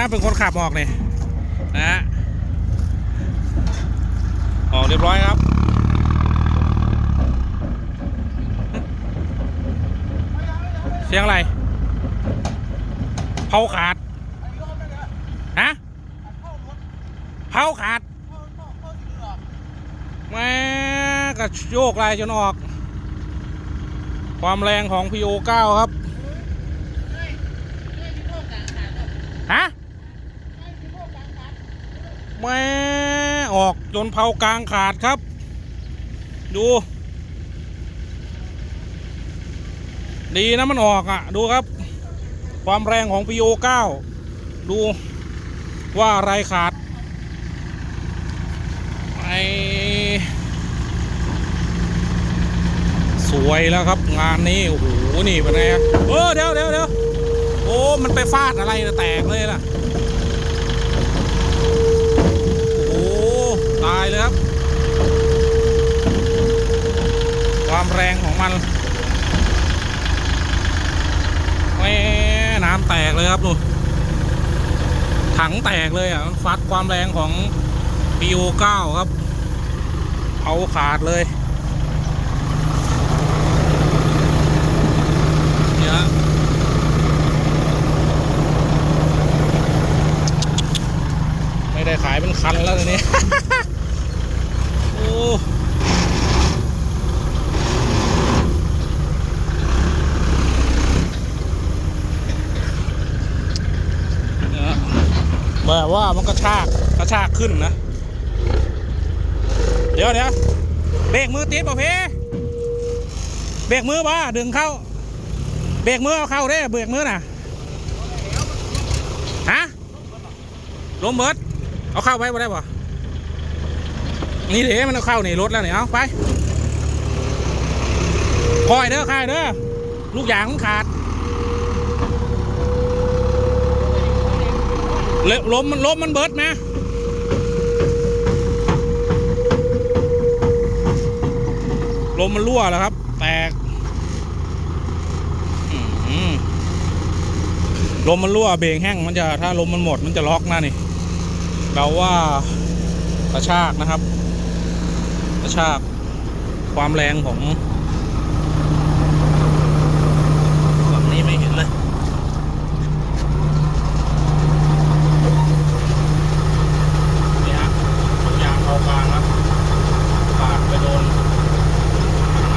นะเป็นคนขับออกเนี่ยนะฮะออกเรียบร้อยครับเสียงอะไรเผาขาดฮะเผาขาดแม่กระโยกลายจนออก ความแรงของ PO9 ครับ ฮะ แม่ออกจนเผากลางขาดครับ ดู ดีนะมันออกอะ ดูครับ ความแรงของ PO9 ดูว่าอะไรขาดไอสวยแล้วครับงานนี้ โอ้โห นี่เป็นไงเออเดี๋ยวเดี๋ยวเดี๋ยวโอ้ มันไปฟาดอะไรนะแตกเลยล่ะ โอ้โห ตายเลยครับ ความแรงของมันแหมน้ำแตกเลยครับดูถังแตกเลยอะฟัดความแรงของ PO9 ครับ เอาขาดเลยเนี่ยไม่ได้ขายเป็นคันแล้วทีนี้โอ้ เนี่ย แบบว่ามันกระชากกระชากขึ้นนะ เดี๋ยวเดี๋ยวเบรกมือติดป่ะเพเบรกมือป่ะดึงเข้า เบรกมือเอาเข้าได้เบรกมือน่ะฮะลมเบิดเอาเข้าไว้บ่ได้ป่ะนี่เดี๋ยวมันเอาเข้านี่รถแล้วเนี่ยเอาไปคอยเด้อคอยเด้อลูกยางมันขาด เลลมมันลมมันเบิดไหมลมมันรั่วแล้วครับ แตกลมมันรั่วเบรกแห้งมันจะถ้าลมมันหมดมันจะล็อกหนะนี่เราว่ากระชากนะครับ กระชากความแรงของนี้ไม่เห็นเลย นี่ฮะทุกอย่างเข้ากลางครับปาดไปโดน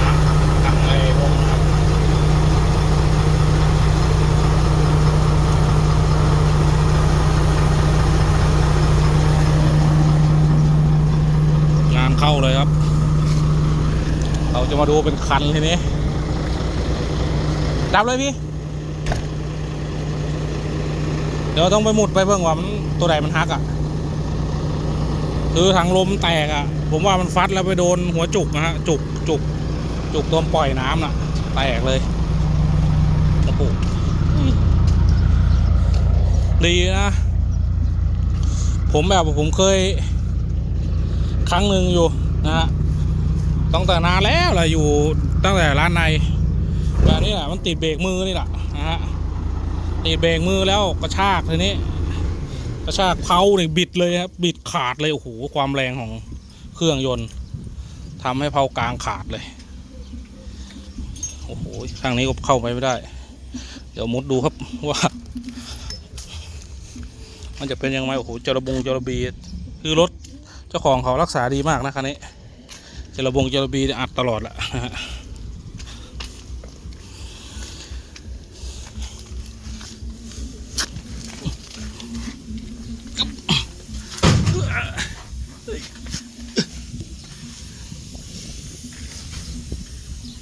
น้ำถังไอ้พวกนะครับงาน เข้าเลยครับ เราจะมาดูเป็นคันทีนี้ ดับเลยพี่ เดี๋ยวต้องไปหมุดไปเบิ่งว่ามันตัวใดมันฮักอะ คือถังลมแตกอะ่ะ ผมว่ามันฟัดแล้วไปโดนหัวจุกนะฮะ จุกจุกจุกตัวปล่อยน้ำน่ะ แตกเลยโอ้โหดีนะ ผมแบบผมเคย ครั้งหนึ่งอยู่นะฮะตั้งแต่นานแล้วแหละอยู่ตั้งแต่ร้านในแบบนี้แหละมันติดเบรกมือนี่แหละนะฮะติดเบรกมือแล้วกระชากทีนี้กระชากเพาเนี่ยบิดเลยครับบิดขาดเลยโอ้โหความแรงของเครื่องยนต์ทำให้เพากลางขาดเลยโอ้โหข้างนี้ก็เข้าไปไม่ได้ เดี๋ยวมุดดูครับว่า มันจะเป็นยังไงโอ้โหจระบงจระบีคือรถ จ้าของเขารักษาดีมากนะคันนี้เจระบงเจระบีอัดตลอดแหละนะฮะ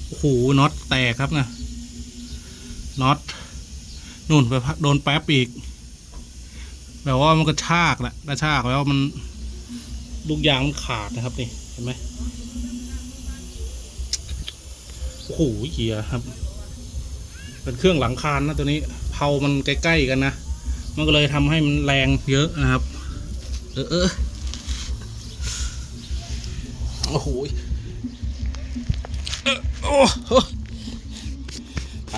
โอ้โหน็อตแตกครับนะน็อตนู่นไปโดนแป๊บอีกแบบว่ามันกระชากแหละกระชากแล้วมัน ลูกยางมันขาดนะครับนี่เห็นไหมโอ้โหเกียครับ เป็นเครื่องหลังคานนะตัวนี้เพามันใกล้ๆกันนะ มันก็เลยทำให้มันแรงเยอะนะครับ เออเออโอ้โหโอ้ไป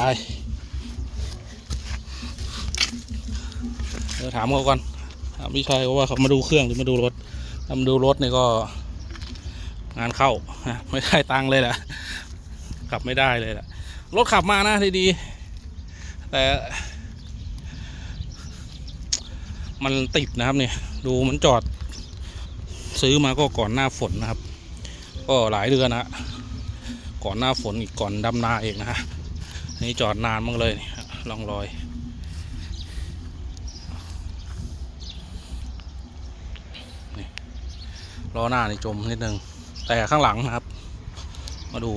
เดี๋ยวถามเขาก่อนถามพี่ชายเขาว่าเขามาดูเครื่องหรือมาดูรถ ถ้าดูรถนี่ก็งานเข้านะไม่ได้ตังค์เลยแหละขับไม่ได้เลยแหละรถขับมานะดีๆแต่ มันติดนะครับเนี่ยดูมันจอดซื้อมาก็ก่อนหน้าฝนนะครับ ก็หลายเดือนนะก่อนหน้าฝนอีกก่อนดำนาเองนะฮะนี่จอดนานมากเลยนี่ฮะลองรอย ล้อหน้านี่จมนิดนึง แต่ข้างหลังนะครับ มาดู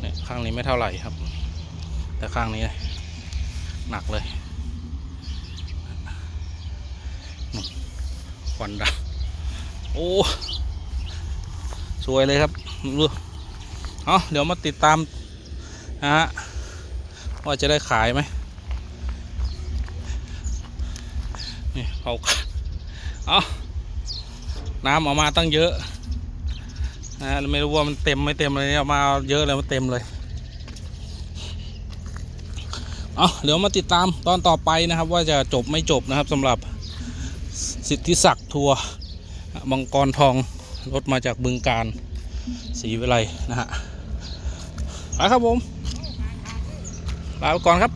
เนี่ยข้างนี้ไม่เท่าไหร่ครับ แต่ข้างนี้หนักเลยควันดำโอ้สวยเลยครับดูเอาเดี๋ยวมาติดตามนะฮะว่าจะได้ขายไหมนี่เอาเอา น้ำออกมาตั้งเยอะนะไม่รู้ว่ามันเต็มไม่เต็มเลยเอามาเยอะเลยมันเต็มเลยเอาเดี๋ยวมาติดตามตอนต่อไปนะครับ ว่าจะจบไม่จบนะครับสำหรับสิทธิศักดิ์ทัวร์มังกรทองรถมาจากบึงการสีวิไลนะฮะไปครับผมลาไปก่อนครับ